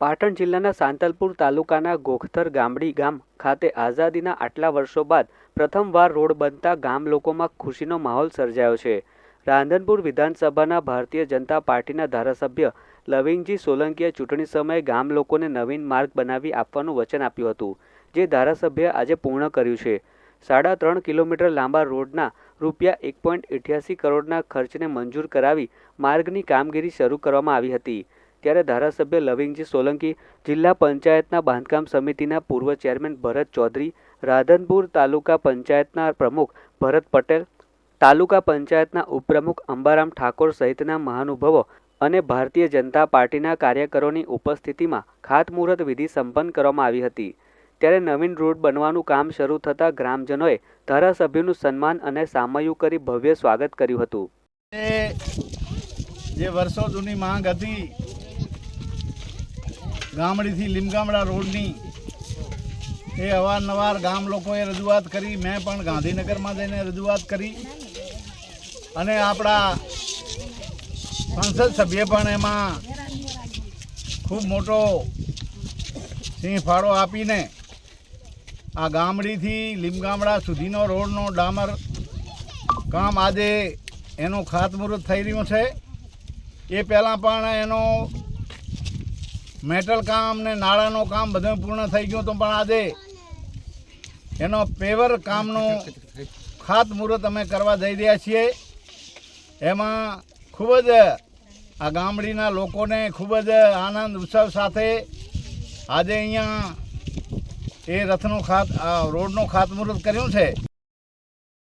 પાટણ જિલ્લાના સાંતલપુર તાલુકાના ગોખતર ગામડી ગામ ખાતે આઝાદીના આટલા વર્ષો બાદ પ્રથમવાર રોડ બનતા ગામ લોકોમાં ખુશીનો માહોલ સર્જાયો છે. રાંધનપુર વિધાનસભાના ભારતીય જનતા પાર્ટીના ધારાસભ્ય લવિંગજી સોલંકીએ ચૂંટણી સમયે ગામ લોકોને નવીન માર્ગ બનાવી આપવાનું વચન આપ્યું હતું, જે ધારાસભ્ય આજે પૂર્ણ કર્યું છે. સાડા ત્રણ કિલોમીટર લાંબા રોડના રૂપિયા એક પોઈન્ટ કરોડના ખર્ચને મંજૂર કરાવી માર્ગની કામગીરી શરૂ કરવામાં આવી હતી. ત્યારે ધારાસભ્ય લવિંગજી સોલંકી જિલ્લા પંચાયતના બાંધકામ સમિતિના પૂર્વ ચેરમેન ભરત ચૌધરી, રાધનપુર તાલુકા પંચાયતના પ્રમુખ ભરત પટેલ, તાલુકા પંચાયતના ઉપપ્રમુખ અંબારામ ઠાકોર સહિતના મહાનુભાવો અને ભારતીય જનતા પાર્ટીના કાર્યકરોની ઉપસ્થિતિમાં ખાતમુહૂર્ત વિધિ સંપન્ન કરવામાં આવી હતી. ત્યારે નવીન રોડ બનવાનું કામ શરૂ થતાં ગ્રામજનોએ ધારાસભ્યનું સન્માન અને સામયું કરી ભવ્ય સ્વાગત કર્યું હતું. જે વર્ષો જૂની માંગ હતી ગામડીથી લીમગામડા રોડની એ અવારનવાર ગામ લોકોએ રજૂઆત કરી. મેં પણ ગાંધીનગરમાં જઈને રજૂઆત કરી. અને આપણા સંસદ સભ્ય પણ એમાં ખૂબ મોટો સિંહ ફાળો આપીને આ ગામડીથી લીમગામડા સુધીનો રોડનો ડામર કામ આજે એનું ખાતમુહૂર્ત થઈ રહ્યું છે. એ પહેલાં પણ એનો મેટલ કામ ને નાળાનું કામ બધું પૂર્ણ થઈ ગયું હતું, પણ આજે એનો પેવર કામનું ખાતમુહૂર્ત અમે કરવા જઈ રહ્યા છીએ. એમાં ખૂબ જ આ ગામડીના લોકોને ખૂબ જ આનંદ, ઉત્સવ સાથે આજે અહીંયા એ રથનું ખાત રોડનું ખાતમુહૂર્ત કર્યું છે.